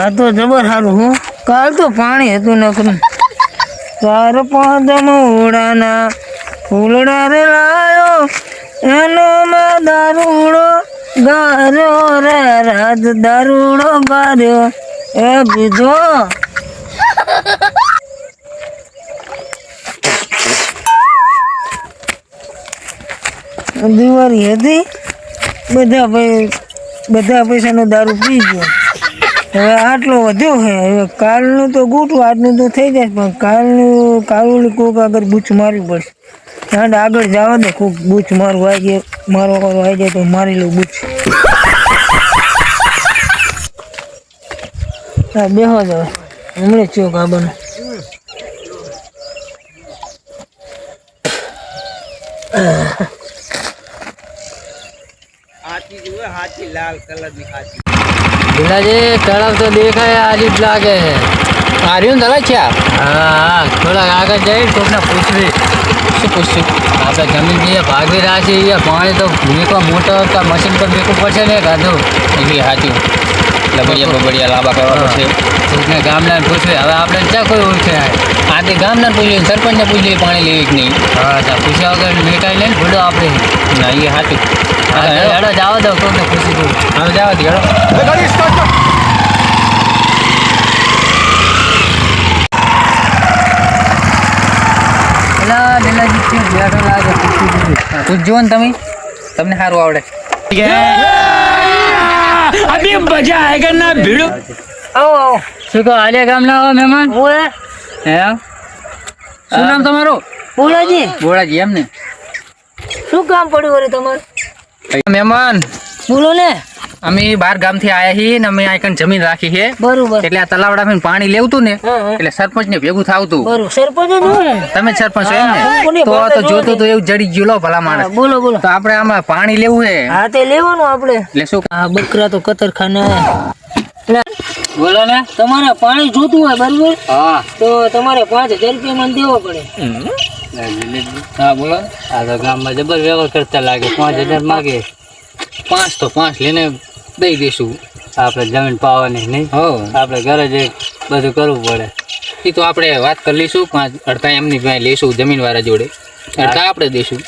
આ તો જબર સારું હું. કાલ તો પાણી હતું નકરું ચાર પાંચ મોડાના ફૂલડા રે લાયો, એનો માં દારૂડો ગાર્યો રે, રાજ દારૂડો ગાર્યો. એ બીજો. દિવાળી હતી, બધા ભાઈ બધા પૈસાનો દારૂ પી ગયો. હવે આટલો વધ્યો છે. હવે કાલનું તો ગૂંઠું આજનું તો થઈ જાય, પણ કાલનું કાલુલી કોક આગળ બૂચ મારવી પડશે. ત્યાં આગળ જવા દે, કોક બૂચ મારવું આવી જાય મારો વારો આવી જાય તો મારી લઉં બૂચ. હા બેહો જ હવે. હમણાં ચોક આબાનો ભીલાજી તળાવ તો દેખાય આજીબ લાગે છે. આર્યું ને તળાવ છે આ? હા થોડાક આગળ જઈ કોકને પૂછવી. શું પૂછશું? આપણે જમીન જે ભાગવી રહ્યા છે એ પાણી તો મેકો મોટો મશીન પર મેકવું પડશે ને કાઢું એવી સાચું. લબડિયા બબડિયા લાંબા કરવા પડશે. ગામના પૂછવી હવે આપણે ક્યાં કોઈ ઓળખે તે ગામના પૂછે સરપંચને પૂછીએ પાણી લેવી કે નહીં? હા તો પૂછ્યા વગર મેટાઈ લઈને ભૂલો આપણે. ના એ સાચું હેડો. જાવ દો કોકને પૂછી દઉં. હવે જાવ દે હેડો પૂછી પૂછજો ને તમે. તમને સારું આવડે. મજા આયેગા ના ભીડો આવો આવો શું કહો આલિયા ગામના ના મહેમાન ઓએ હે શું નામ તમારું? બોલાજી બોલાજી એમ ને શું કામ પડ્યું વળી તમારું? મહેમાન બોલો ને। અમે બાર ગામથી આયા છીએ ને અમે આયકન જમીન રાખી છે. બરોબર. એટલે આ તલાવડામાં પાણી લેવતું ને હા, હા. એટલે સરપંચ ને ભેગું થાવતું. સરપંચ હું તમે સરપંચ છો એમ ને? તો તો જોતું તો એવું જડી ગયું લો ભલા હા, માણસ બોલો બોલો. તો આપણે આમાં પાણી લેવું છે. હા તે લેવાનું આપણે. એટલે શું આ બકરા તો કતરખાના બોલો ને. તમારે પાણી જોતું હોય બરોબર? હા. તો તમારે પાંચ હજાર રૂપિયા મને દેવો પડે. હા બોલો. આ તો ગામમાં જબર વ્યવહાર કરતા લાગે. પાંચ હજાર માગે. પાંચ તો પાંચ લઈને દઈ દઈશું. આપણે જમીન પાવાની નહીં. હો. આપણે ઘરે જ બધું કરવું પડે. એ તો આપણે વાત કરી લઈશું પાંચ અડધા એમની પાસે લઈશું જમીનવાળા જોડે. અડધા આપણે દઈશું.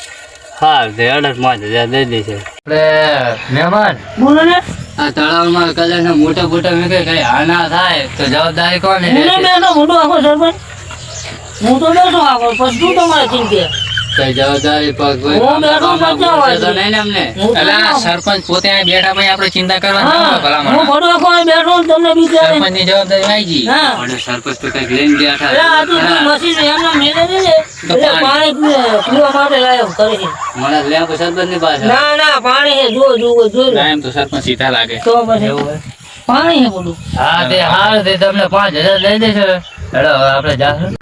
હા તે અડધ પાંચ હજાર દઈ દઈશે આપણે મહેમાન. બોલો ને. આ તળાવમાં કદાચ મોટા મોટા મેં કઈ આના થાય તો જવાબદારી કોને મોટો આખો સરપંચ. હું તો બેઠો આખો પછી શું તમારે ચિંતા? સરપંચ પોતે બેઠા ભાઈ ચિંતા કરવાની ને જવાબદારી આવી તો કંઈક લઈને ગયા ની. પાસે. ના ના પાણી જો જો એમ તો સીધા લાગે. તો પછી. પાણી હે બોલું? હા તે હાલ તે તમને પાંચ હજાર લઈ દેશે. હેડો આપણે જાશું.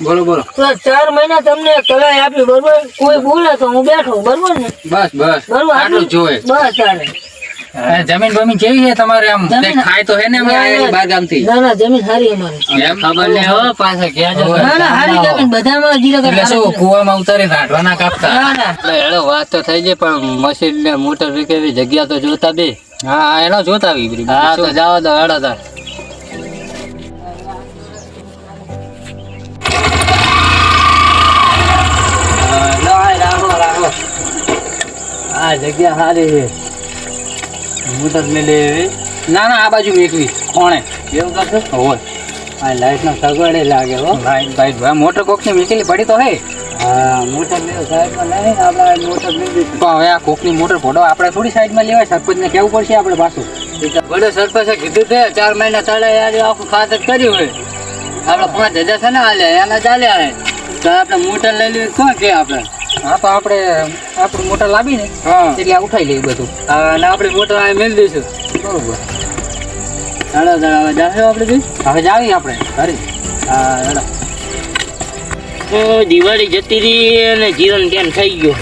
બોલો બોલો. ચાર મહિના તમને કલાઈ આપી બરોબર? કોઈ બોલે તો હું બેઠો બરોબર ને? બસ બસ. બરોબર આટલું જોઈએ. બસ ચાલે. જમીન બમીન કેવી છે તમારે આમ? ખાય તો હે ને અમે આયા બાર ગામથી ના ના જમીન સારી અમારી. એમ? ખબર ને હો પાસે ક્યાં જો ના ના સારી જમીન. બધામાં જીરા એટલે શું કુવામાં ઉતારી રાંધવા કાપતા? ના ના. એટલે હેડો વાત તો થઈ જાય પણ મશીન ને મોટર વિકેવી જગ્યા તો જોતા બે. હા એનો જોતા આવી હા તો જાવ તો હેડો તાર. આ જગ્યા સારી છે. મોટર મેલી લેવી ના ના આ બાજુ મેકવી કોણે? એવું કરશે? હોય. આ લાઇટનો સગવડે લાગે હો. ભાઈ ભાઈ ભાઈ મોટર કોકની મેકેલી પડી તો હે. હા મોટર મેં સાઈડમાં નહીં આપણે મોટર મેળવી પણ હવે આ કોકની મોટર ફોટો આપણે થોડી સાઈડમાં લેવાય. સરપંચને કેવું પડશે આપણે પાછું. વડે સરપંચે કીધું છે ચાર મહિના તળે યાર આખું ખાતર કર્યું હોય. આપણે પાંચ હજાર છે ને હાલે એના ચાલ્યા હે. તો આપણે મોટર લઈ લઈએ કોણ કે આપણે? હા તો આપણે આપણું મોટર લાવીને એટલે આ ઉઠાઈ લઈએ બધું. અને આપણે મોટર આ મેળ દઈશું બરોબર. હેડો હવે જાશું આપણે બી? હવે જાવી આપણે. ઘરે હા તો દિવાળી જતી રહી અને જીવન ધ્યાન થઈ ગયો?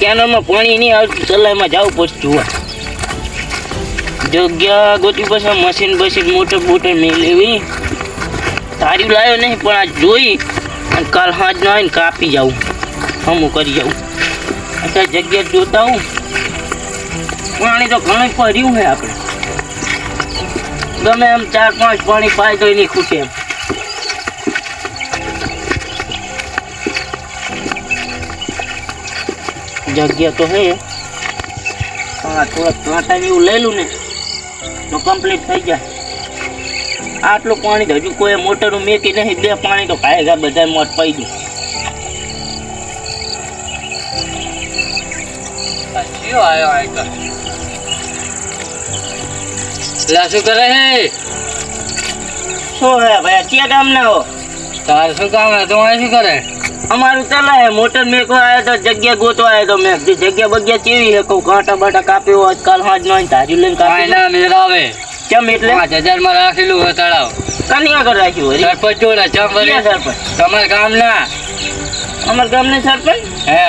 કેનોમાં પાણી નહીં આવતું સલાઈમાં જવું પડશે જોવા જગ્યા ગોતી પછી મશીન બશીન મોટર બોટર નહીં લેવી તારી લાવ્યો નહીં પણ આ જોઈ અને કાલ હાજ ના આવીને કાપી જાઉં. હમું કરી જાઉં અત્યારે જગ્યા જોતા હું પાણી તો ઘણું પડ્યું છે આપણે. ગમે એમ ચાર પાંચ પાણી પાય તો એની ખૂટે એમ. જગ્યા તો હે. હા, થોડાક ત્રાટા જેવું લઈ લઉં ને, તો કમ્પ્લીટ થઈ જાય. આટલું પાણી હજુ કોઈ મોટરનું મેકી નહીં, બે પાણી તો ખાય બધા મોટ પડી દઉં કયો આવ્યો આ લા શું કરે હે શું હે ભાઈ અત્યારે કામ ના હો? તાર શું કામ હે? તું શું કરે? અમારું ચાલે હે મોટર મેકો આવ્યો તો જગ્યા ગોતો આવ્યો તો મેં. જગ્યા બગ્યા કેવી હે કહું કાંટા બાટા કાપ્યો હોય કાલ હાજ નો તાજુ લઈને કાપી ના મેરાવે કેમ એટલે? પાંચ હજારમાં રાખેલું હોય તળાવ. કનિયા કર રાખ્યું હોય? સરપંચ જોડે ચમ સરપંચ? તમારા ગામ ના અમાર ગામ ને સરપંચ? હે.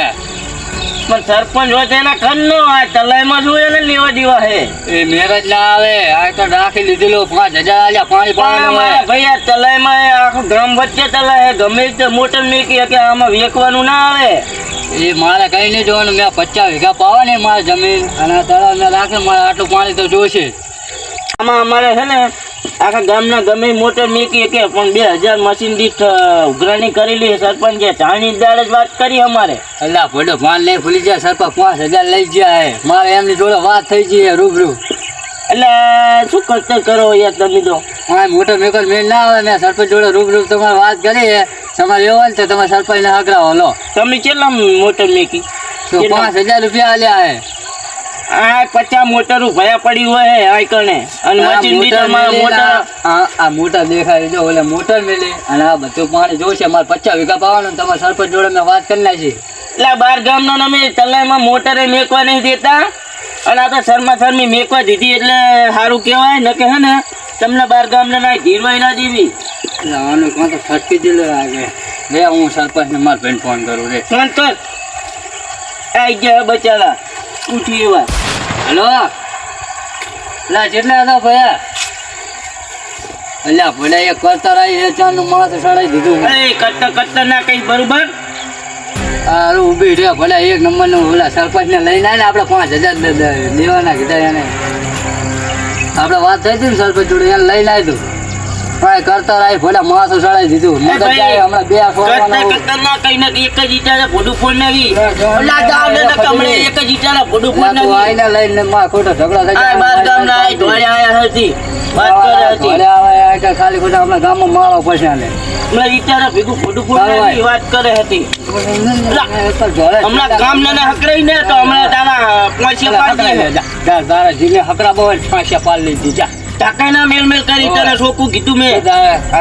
પણ સરપંચ હોય તો એના નો આ તલાઈમાં શું એને લેવા દેવા હે? એ મેરેજ ના આવે. આ તો રાખી લીધેલો. પાંચ હજાર આલ્યા પાણી પાણી મારે ભાઈ આ તલાઈમાં આખું ગામ વચ્ચે તલાય હે ગમે તે મોટર મેકી કે આમાં વેકવાનું ના આવે. એ મારે કઈ નહીં જોવાનું. મેં પચાસ વીઘા પાવા ને મારી જમીન. અને તળાવ મેં રાખે મારે આટલું પાણી તો જોશે આમાં અમારે છે ને આખા ગામના ગમે મોટર મેકી કે પણ બે હજાર મશીન દીઠ ઉઘરાણી કરેલી સરપંચે. જાણી દાડે જ વાત કરી અમારે. અલ્લા ભોડો પાન લઈ ભૂલી જાય સરપંચ પાંચ હજાર લઈ જાય મારે એમની જોડે વાત થઈ ગઈ રૂબરૂ. એટલે શું કરતા કરો યાર તમે તો? હા મોટો મેકર મેળ ના આવે મેં સરપંચ જોડે રૂબરૂ તમારે વાત કરી તમારે એવો ને તો તમારે સરપંચને હકરાવો લો તમે કેટલા મોટર મેકી? પાંચ હજાર રૂપિયા આલ્યા હે. આ પચાસ મોટર ભયા પડી હોય હે આ કણે. અને મશીન દીઠ મોટર આ મોટર દેખાય જો ઓલે મોટર મેલે અને આ બધું પાણી જોશે મારે પચાસ વીઘા પાવાનું તમારે સરપંચ જોડે મેં વાત કરી નાખી. એટલે બાર ગામના અમે તલાઈમાં મોટરે મેકવા નહીં દેતા. અને આ તો શર્મા શર્મી મેકવા દીધી એટલે સારું કહેવાય. ને કે હે ને તમને બાર ગામ ના ઘીરવાય ના દીવી. એટલે આને કોણ તો ફટકી દીધો લાગે રે હું સરપંચ ને મારા બેન ફોન કરું રે ફોન કર. આઈ ગયા બચારા ઉઠી એવા. હલો. લા કેટલા હતા ભયા? અલ્યા ભલે એક કરતા રહી છે ચારનું માણસ સડાઈ દીધું એ કરતા કરતા ના કઈ બરોબર? હારું ઊભી રે ભલે એક નંબરનું ઓલા સરપંચ ને લઈને આવીને આપણે પાંચ હજાર દેવાના કીધા એને. આપણે વાત થઈ હતી ને સરપંચ જોડે એને લઈ આવી દઉં. હા કરતા રહી ભલે માસ સડાઈ દીધું. મગજ જાય હમણાં બે કરતા કરતા ના કઈ ના એક જ ઈટાને ભોડું ફોડ નાખી. ઓલા જાવ ને કમળે એક જ ઈટાને ભોડું ફોડ નાખી. આઈને લઈને માં ખોટો ઝઘડો થઈ ગયો બાર ગામના આઈ ઢોળે આયા હતી વાત કરે હતી. ભલે આવે કે ખાલી ખોટા હમણાં ગામમાં માળો પછાડે હમણાં ઈટાને ભેગું ભોડું ફોડ નાખી વાત કરે હતી. હમણાં હમણાં ગામ ને હકરાઈ ને તો હમણાં તારા પોંચે પાડી દે. તારા જીને હકરા બહુ ફાંસ્યા પાડી લીધી. જા. ટાકાના મેલ મેલ કરી તને છોકું કીધું મેં.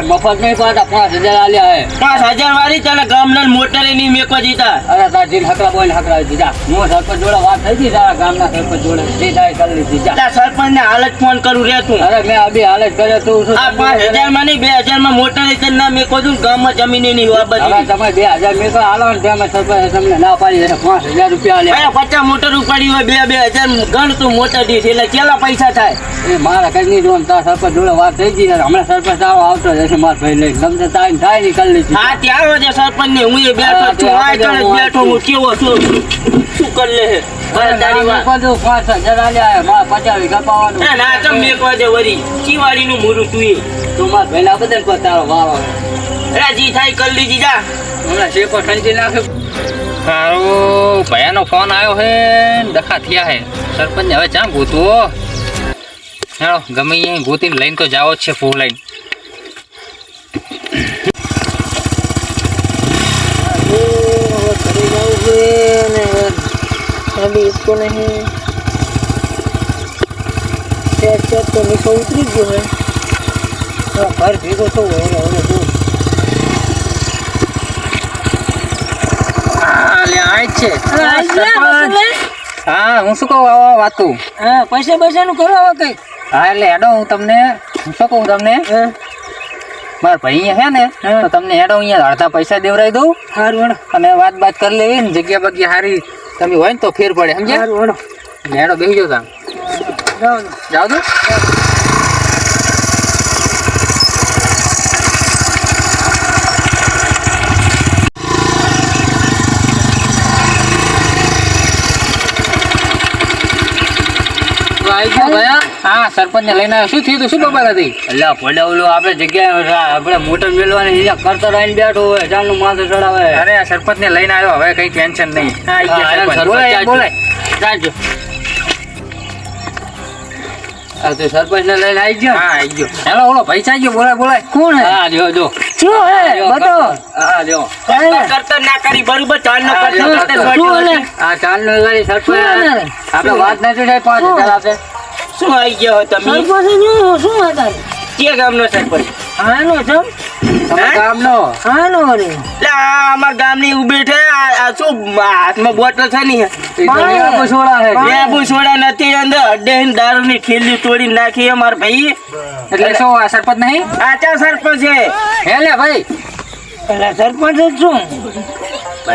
મફત નહીં પાડતા પાંચ હજાર આલ્યા હે. પાંચ હજાર વાળી તને ગામના મોટરે નહીં મેકવા દીધા. અરે તારા જીને હકરા બહુ હકરા દીધા હું સરપંચ જોડે વાત થઈ હતી તારા ગામના સરપંચ જોડે. જે થાય કરી લીધી. જા. સરપંચ ને હાલ જ ફોન કરું રે તું. અરે મેં અભી હાલ જ કર્યો તું આ પાંચ હજારમાં નહીં બે હજારમાં મોટરે તને ના મેકો છું ગામમાં જમીન નહીં બધી. તમે બે હજાર મેં તો હાલો ને ત્યાં સરપંચ તમને ના પાડી એટલે પાંચ હજાર રૂપિયા આલ્યા. પચાસ મોટર ઉપાડી હોય બે બે હજાર ગણ તું મોટર દીધી એટલે કેટલા પૈસા થાય. એ મારા કઈ નહીં જોવાનું તારા સરપંચ જોડે વાત થઈ ગઈ હમણાં સરપંચ તારો આવતો જશે માર ભાઈ લઈને. ગમતે થાય નહીં કરી લીધી હા ત્યાં આવે છે સરપંચ ને હું એ બેઠો છું. આ બેઠો હું કેવો છું? શું કરી લે ના નું આવે. ભયાનો ફોન આવ્યો હે દખા થયા હે. સરપંચ હવે ચા ગોતું હેડો ગમે અહીંયા ગોતીને લઈને તો જાવો જ છે ફૂલ લઈને કરી જવું છે ને અભી इसको नहीं સેટ સેટ તો નીચે ઉતરી ગયો હે હા, ઘર ભેગો થવું હોય ને હવે જો હા લે આય જ છે આઈ ગયા મસલે? હા હું શું કહું આવા વાતું હા પૈસા પૈસાનું કરો હવે કંઈક હા એટલે હેડો હું તમને શું કહું તમને? હા? મારા ભાઈ અહીંયા છે ને તો તમને હેડો અહીંયા અડધા પૈસા દેવરાઈ દઉં. સારું અને વાત બાત કરી લેવી ને જગ્યા બગ્યા સારી તમે હોય ને તો ફેર પડે સમજ્યા? હેડો. બેસી જાઓ તમે. જાઓ તો. આવી ગયો હા સરપંચને લઈને આવ્યો. શું થયું તું? શું બબાલ હતી? એટલે ઓલું આપણે જગ્યાએ આપણે મોટર મેળવાની કરતો રહીને બેઠો હોય ચાલનું માથું ચડાવે. અરે સરપંચને લઈને આવ્યો. હવે કઈ ટેન્શન નહીં. સરપંચ. સરપંચ બોલાય. બોલાય. ચાલજો. આ તો લઈને આવી ગયો. હા આઈ ગયો. હેલો ઓલો પૈસા ગયો બોલાય બોલાય. કોણ હે? જો. શું હે? બતો હા કરતર ના કરી બરોબર કરતર હા. સરપંચ. આપણે વાત નથી થઈ પાંચ હજાર આપે. શું આવી ગયો તમે? સરપંચ શું શું હતા કે ગામનો સરપંચ? આનો હે? ગામનો? આનો રે. આ અમાર ગામની ઊભી છે આ આ શું આ હાથમાં બોટલ છે ને. લીંબુ સોડા છે. લેબુ સોડા નથી અંદર. અડ્ડે દારૂની થેલી તોડી નાખી અમાર ભાઈ. એટલે શું આ સરપંચ નહીં? આચા સરપંચ છે. હે લે ભાઈ. એટલે સરપંચ જ શું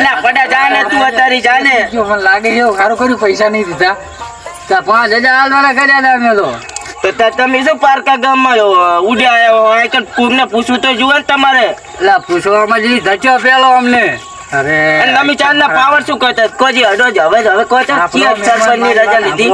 ના પડા જાને તું અત્યારે જાને. જો મને લાગે છે સારું કર્યું પૈસા નહીં દીધા. તો પાંચ હજાર હાલવાના કર્યા હતા અમે તો. તો તમે શું પારકા ગામમાં ઉડ્યા આવ્યા હોય કે પૂછવું તો જુઓ ને તમારે. એટલે પૂછવામાં જઈ ધચ્યો પેલો અમને. અરે તમે ચાંદના પાવર શું કરતા કોઈ હડો જ હવે હવે કહો છો આપણો ચિયા રજા લીધી.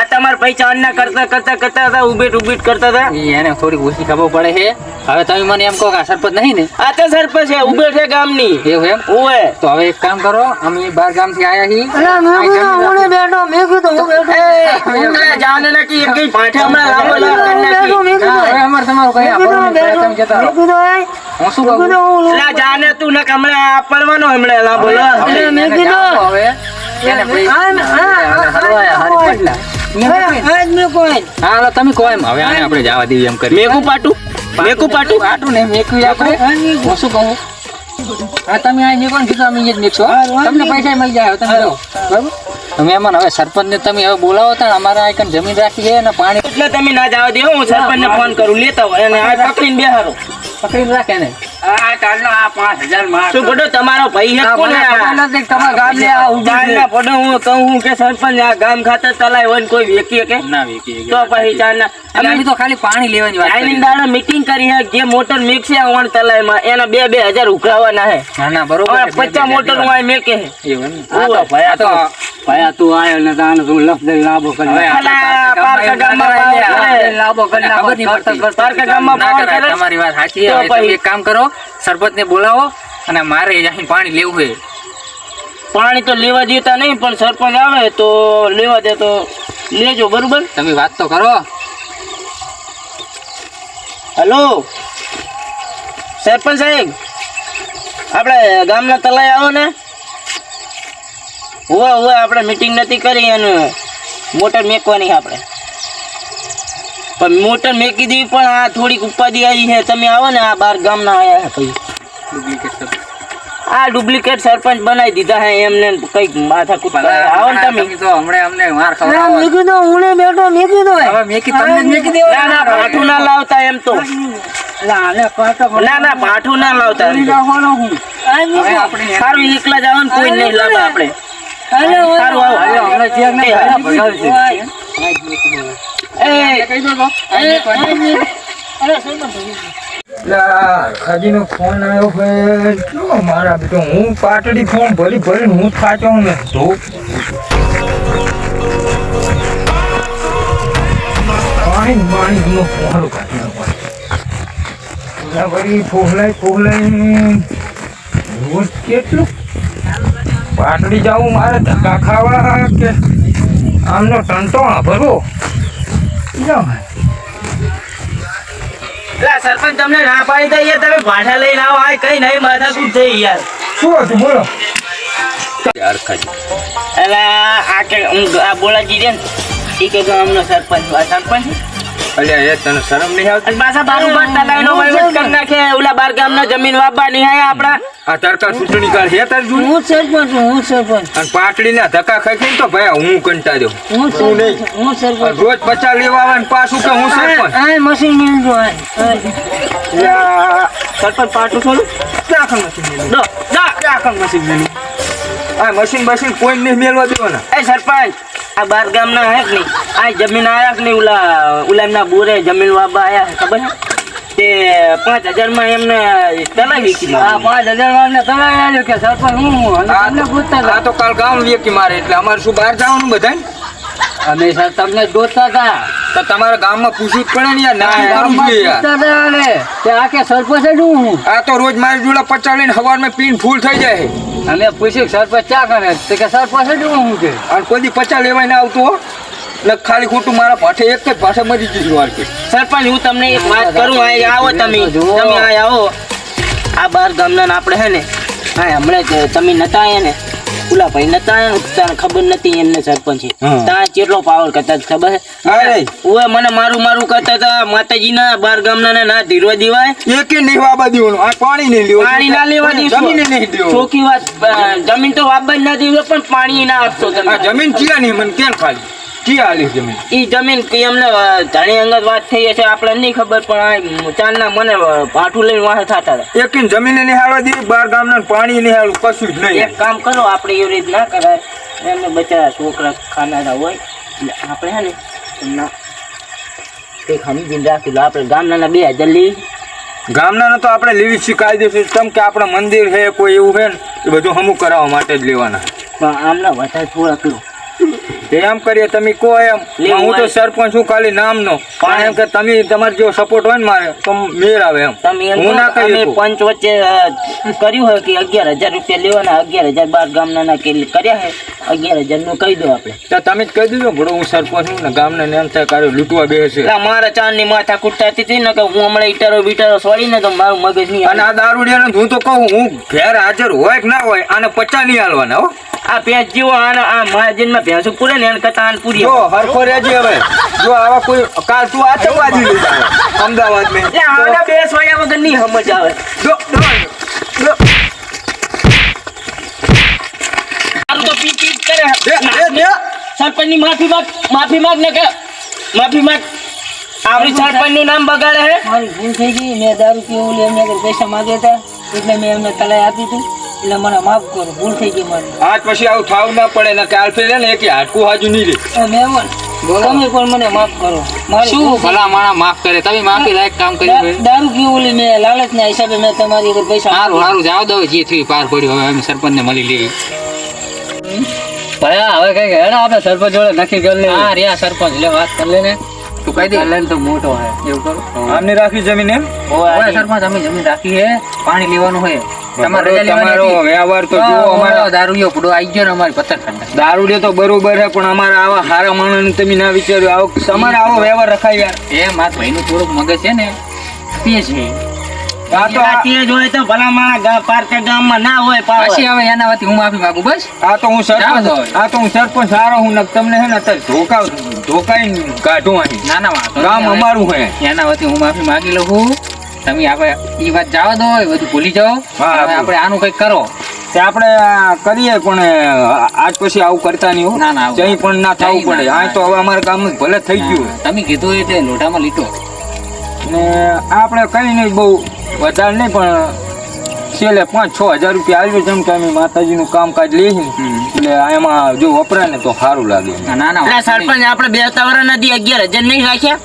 આ તમારા ભાઈ ચાંદના કરતા કરતા કરતા હતા ઉભેટ ઉભેટ કરતા હતા. એને થોડી ઓછી ખબર પડે છે. હવે તમે મને એમ કહો કે સરપંચ નહીં ને? આ તો સરપંચ છે ઉભેટ છે ગામની. એવું એમ? ઓવે તો હવે એક કામ કરો અમે બાર ગામથી આયા છીએ. અલા મેં બેઠો મેં કીધું હું બેઠો. ઉંગલા જાને નાખી એક કઈ હમણાં લાંબો લાંબો કરી હા, અમારે તમારું કઈ બેઠો તમે જતા હું શું કહું? હું લા જાને તું ને હમણાં આ પડવાનો હમણાં લાંબો લા. મેં કીધું હવે તમે કહો એમ. હવે આને આપણે જવા દઈએ એમ કરી. મેકુ પાટું. મેકુ પાટું. આટું ને મેકવી આપણે હું શું કહું? હા તમે આ મેકો કીધું અમે જ મેકશો તમને પૈસા મળી જાય હવે તમે જાઓ. બરાબર તમે હવે સરપંચને તમે હવે બોલાવો તા અમારે આ જમીન રાખી છે અને પાણી એટલે તમે ના જવા દે હું સરપંચને ફોન કરું. લેતા હોય. અને આ પકડીને બેહારો પકડીને રાખે ને માં તમારો ભાઈ છે. ગામ ખાતર તલાય ને કોઈ વ્યક્તિ કે ના વેકી તો પછી ચાંદના અમે તો ખાલી પાણી લેવાની વાત આઈની દાડે મીટિંગ કરી હે જે મોટર મેકશે ઓણ તલાયમાં એના બે બે હજાર ઉઘરાવાના હે. ના ના બરોબર પચાસ મોટર હું આ મેકે હે. ને? આ તો ભાઈ આ તો ભાઈ આ તું આવ્યો ને તાને તું લફ દઈ લાંબો કરી પારકા ગામમાં પાવર કરી નાખો. પારકા ગામમાં ના? તમારી વાત સાચી પછી- એક કામ કરો સરપંચને બોલાવો અને મારે અહીં પાણી લેવું છે. પાણી તો લેવા દેતા નહીં પણ સરપંચ આવે તો લેવા દે તો લેજો બરોબર? તમે વાત તો કરો. હલો? સરપંચ સાહેબ આપણે ગામના તલાય આવો ને. હોવે હોવે આપણે મિટિંગ નથી કરી અને મોટર મેકવાની આપણે. પણ મોટર મેકી દેવી પણ આ થોડીક ઉપાધિ આવી છે. તમે આવો ને આ બાર ગામના આવ્યા ભાઈ. આ ડુપ્લિકેટ સરપંચ બનાવી દીધા હે એમને કંઈક માથા કૂટ આવો ને તમે. તો હમણે અમને માર ખવડાવો. મેં કીધું હું બેઠો મેં કીધું હવે મેકી તમને મેં કીધું ના ના પાઠું ના લાવતા એમ તો. ના ના પાઠું ના લાવતા મેં સારું એકલા જ આવો ને કોઈ નહીં લાવે આપણે. સારું આવો. હમણાં જે એ, ખાજીનો ફોન આવ્યો જો મારા બેટો, હું પાટડી ફોન ભરી ભરીને હું થાચો ને તો પાણી પાણી નો ફોન કાઢી વળી ફોહલાઈ ફોહલાઈ કેટલું? પાટડી જાવું મારે ધક્કા ખાવા કે આમનો ટંટોણા ભરવો સરપંચ તમને ના પાડી દઈએ તમે ભાષા લઈને આવો આ કઈ નહીં માથા શું થઈ યાર. શું હતું? બોલો. એલા આ કે હું આ બોલા રે ને ઈ કે ગામનો સરપંચ સરપંચ? અલ્યા એ તને શરમ નહીં આવતી? પાછા બારું વહીવટ કરી નાખે. ઓલા બાર ગામના જમીન વાપવા નહીં આયા આપણા. આ તડકા ચૂંટણી કાળ હે તાર જોઈ હું સરપંચ હું સરપંચ અને પાટડીના ધક્કા ખાઈ તો ભાઈ હું કંટાળ્યો હું સરપંચ નહીં. હું સરપંચ રોજ પચા લેવા આવે ને પાછું કે હું સરપંચ? આ મશીન આ સરપંચ પાટું છોડું દાખલ મશીન મેલું. દો મશીન મેલું. આ મશીન બશીન કોઈ નહીં મેળવા દેવાના. એ સરપંચ આ બાર ગામના હે કે નહીં? આ જમીન આયા કે નહીં? ઓલા ઉલામના બોરે જમીન વાબા આયા ખબર તે પાંચ હજારમાં એમને તલાવી કીધી આ પાંચ હજાર વાળને તમે આવ્યો કે સરપંચ હું હું તમને પૂછતા આ. તો કાલ ગામ વેકી મારે એટલે અમારે શું બહાર જવાનું બધા અમે સર તમને ગોતતા હતા. તો તમારા ગામમાં પૂછવું જ પડે ને યાર ના ગામમાં પૂછતા હતા ને કે આ કે સરપંચ જ હું? આ તો રોજ મારી જોડે પચાવીને સવારમાં પીન ફૂલ થઈ જાય. અમે પૂછ્યું સરપંચ ક્યાં કરે તો કે સરપંચ જ હું કે? અને કોઈ દી પચા લેવાય ને આવતું હો. ને ખાલી ખોટું મારા પાઠે એક જ પાછા મરી જઈશું વાર કે સરપંચ હું તમને એક વાત કરું અહીં આવો તમે. તમે અહીં આવો. આ બાર ગામના આપણે હે ને. હા હમણાં તમે નતા આયા ને. ભાઈ નતા આયા ને તને ખબર નથી એમને સરપંચ. હા. કેટલો પાવર કરતા ખબર. છે? ઓએ મને મારું મારું કરતા હતા માતાજીના બાર ગામના ને ના ધીરવા દીવાય. એક નહીં વાબા દેવાનું. આ પાણી નહીં લેવું. પાણી ના લેવા દેવું જમીન નહીં દેવું. ચોખ્ખી વાત જમીન તો વાબા જ ના દેવું પણ પાણી ના આપતો તમે. જમીન ચીયા નહીં મને કેમ ખાલી? ચિયા આલી જમીન? ઈ જમીન કે અમને ધણી અંગત વાત થઈ હશે આપણે નહીં ખબર પણ આ ચાંદના મને પાઠું લઈને વાહ થતા હતા. એક જમીન નહીં હાલવા દીધી બાર ગામના પાણી નહીં હાલું કશું જ નહીં. એક કામ કરો આપણે એવી રીત ના કરાય. એમને બચારા છોકરા ખાનારા હોય એટલે આપણે હે ને એમના કંઈક સમજીને રાખી લો આપણે ગામના બે હજાર લઈ ગામના તો આપણે લેવી છીએ કાયદેસર. કેમ કે આપણે મંદિર છે કોઈ એવું છે ને એ બધું હમું કરાવવા માટે જ લેવાના. પણ આમના વધારે થોડાક લો. એમ કરીએ તમે કહો એમ. હું તો સરપંચ છું ખાલી નામનો. પણ એમ કે તમે તમારે જો સપોર્ટ હોય ને મારે તો મેળ આવે એમ. હું ના કહ્યું કહી પંચ વચ્ચે કર્યું હોય કે અગિયાર હજાર રૂપિયા લેવાના અગિયાર હજાર બાર ગામના ના કર્યા હે અગિયાર હજારનું કહી દો આપણે. તો તમે જ કહી દીધો ભડો હું સરપંચ છું ને ગામના ને એમ થાય કાર્ય લૂંટવા બે એટલે મારા ચાંદની માથા કૂટતાતી હતી ને કે હું હમણાં ઈટારો બીટારો સોડીને તો મારું મગજ નહીં અને આ દારૂડિયા હું તો કહું હું ઘેર હાજર હોય કે ના હોય આને પચા નહીં હાલવાના હો. આ ભેંસ જેવો આને આ મહાજનમાં ભેંસો પૂરે ને એને કરતા આને પૂરી. જો હરખો રહેજે હવે. જો આવા કોઈ કાલ તું આ ચવાજી લઈ જાય અમદાવાદ મેં એટલે આના બે સોયા વગર નહીં સમજ આવે. જો જો, જો. તારું તો પી પી જ કરે. દે, દે, દે. સરપંચની માફી માંગ માફી માંગ ને કે માફી માંગ. આપણી સરપંચનું નામ બગાડે હે. મારી ભૂલ થઈ ગઈ. મેં દારૂ પીવું એમને આગળ પૈસા માંગ્યા હતા. એટલે મેં એમને તલાઈ આપી હતી. એટલે મને માફ કરો ભૂલ થઈ ગઈ મારી. આજ પછી આવું થાવ ના પડે ને કાલ ફેરે ને એક હાડકું હાજુ નહીં રે. મેમન તમે પણ મને માફ કરો. મારે શું ભલા માણા માફ કરે? તમે માફી લાયક કામ કરી. દારૂ પીવું મેં લાલચના હિસાબે મેં તમારી પૈસા સારું માંગ્યા. સારું જાવ દો જે થયું પાર પડ્યું. હવે અમે સરપંચ ને મળી લઈએ. ભયા હવે કઈ હેડા આપણે સરપંચ જોડે નક્કી કરી લે હા રિયા સરપંચ. લે વાત કરી લે ને. તું કહી દે. લેન તો મોટો હે. એવું કરો. આમની રાખી જમીન એમ? ઓય સરપંચ અમે જમીન રાખી હે. પાણી લેવાનું હોય. તમારે વ્યવહાર તો જુઓ અમારો અમારા. દારૂડિયો આવી ગયો ને અમારી પત્તર દારૂડે તો બરોબર છે પણ અમારા આવા હારા માણસ તમે ના વિચાર્યું. આવો તમારે આવો વ્યવહાર રખાય યાર. એ મારા ભાઈનું થોડુંક મગજ છે ને તે છે આ તો આ- તે જ હોય તો ભલા મારા ગા પારકા ના હોય પછી હવે એના વતી હું માફી માંગુ બસ? આ તો હું જાઓ સરપંચ આ તો હું સરપંચ સારો હું ને તમને હે ને અત્યારે ધોકા કાઢું ગામ અમારું હે. એના વતી હું માફી માગી લઉં તમે આપણે એ વાત જવા દો એ બધું ભૂલી જાઓ. હા, હવે આપણે આનું કંઈક કરો. તે આપણે કરીએ પણ આજ પછી આવું કરતા નહીં હો. ના, ના, જઈ પણ ના થવું પડે. આ તો હવે અમારા કામ ભલે થઈ ગયું તમે કીધું એ તે લોઢામાં લીટો. ને આપણે કઈ નહીં બહુ વધારે નહીં પણ છેલ્લે પાંચ છ હજાર રૂપિયા આવ્યું જેમ કે અમે માતાજીનું કામકાજ લઈએ. એટલે એમાં જો વપરાય ને તો સારું લાગે. ના ના સરપંચ આપણે બે ત્રણ નથી અગિયાર હજાર નહીં રાખ્યા?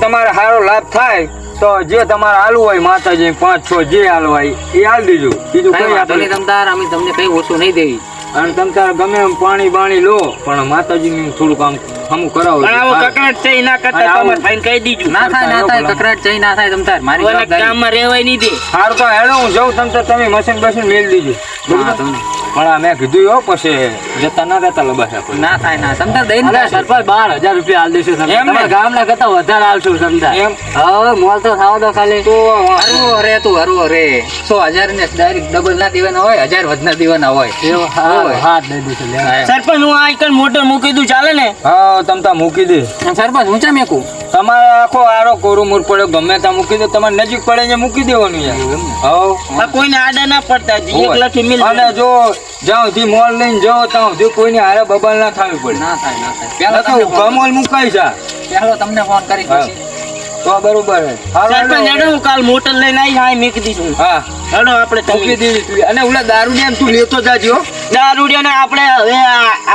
તમારે સારો લાભ થાય. તો જે તમારે હાલવું હોય માતાજી પાંચ છ જે હાલવું હોય એ હાલ દીજો. બીજું કઈ આપણે તમતાર અમે તમને કઈ ઓછું નહીં દેવી. અને તમતાર ગમે એમ પાણી બાણી લો પણ માતાજીનું થોડું કામ હમું કરાવો. આવો છે કરતા આવું- કહી દીધું. ના થાય ના થાય કકરાટ જઈ ના થાય તમ મારી જવાબદારી. ગામમાં રહેવાય નહીં દે. સારું તો હેડો હું જાઉં તમે તો તમે મશીન બસીન મેળ દીજો. હા, તમને. પણ આ મેં કીધું હો પછી જતા ના રહેતા લબાસા. ના થાય ના સમજા દઈ અરે સરપંચ બાર હજાર રૂપિયા હાલ દેશું તમે એમ ગામના કરતા વધારે હાલશું સમજા એમ? હવે મોલ તો થાવ દો ખાલી. તો હરવો રે તું હરવો રે સો હજાર ને ડાયરેક્ટ ડબલ ના દેવાના હોય હજાર વધના દેવાના હોય. એવું હાથ દઈ દઈશું સરપંચ હું આઈકન મોટર મૂકી દઉં ચાલે ને? હા તમ તા મૂકી દે. સરપંચ હું ચા મેકું? તમારે આખો આરો કોરુમુર પડ્યો ગમે ત્યાં મૂકી દો તમારે નજીક પડે ને મૂકી દેવાનું યાર હવ. આ કોઈને આડા ના પડતા એક હોય. લઠી મિલ અને જો જ્યાં સુધી મોલ લઈને જાઓ ત્યાં સુધી કોઈને હારે બબાલ ના થવી પડે. ના થાય ના થાય. પહેલો તો ફોન- મોલ મુકાય જા પહેલો તમને ફોન કરી હા. પછી. તો બરોબર સરપંચ. હેડો હું કાલ મોટર લઈને આવી હા મૂકી દીધું હા. હેડો આપણે મૂકી દીધી અને ઓલા દારૂડિયા ને તું લેતો જાજો. દારૂડિયાને આપણે હવે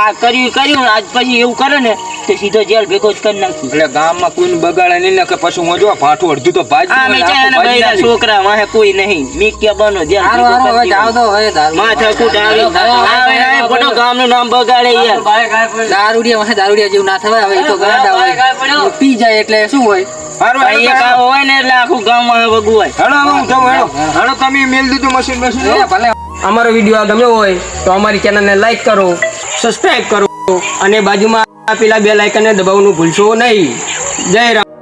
આ કર્યું કર્યું. આજ પછી એવું કરે ને તો સીધો જેલ ભેગો જ કરી નાખી એટલે ગામમાં કોઈને બગાડે નહીં ને કે પછી હું જો ભાઠું અડધું તો ભાજી આ મેં ચાયા બૈરા છોકરા વાહે કોઈ નહીં. મીક્યા બનો જેલ. તો હવે માથા કુટ આવી ખોટો ગામનું નામ બગાડે યાર. દારૂડિયા વાહે દારૂડિયા જેવું ના થવાય હવે તો ગાંડા હોય. પી જાય એટલે શું હોય? હોય ને એટલે આખું ગામ વગુવાય હેડો હું જાઉં હેડો હેડો તમે મેલ દીધું મશીન મશીન ભલે. અમારો વીડિયો આ ગમ્યો હોય તો અમારી ચેનલને લાઈક કરો સબસ્ક્રાઈબ કરો. અને બાજુમાં આપેલા બે લાઇકનને દબાવવાનું ભૂલશો નહીં. જય રામ.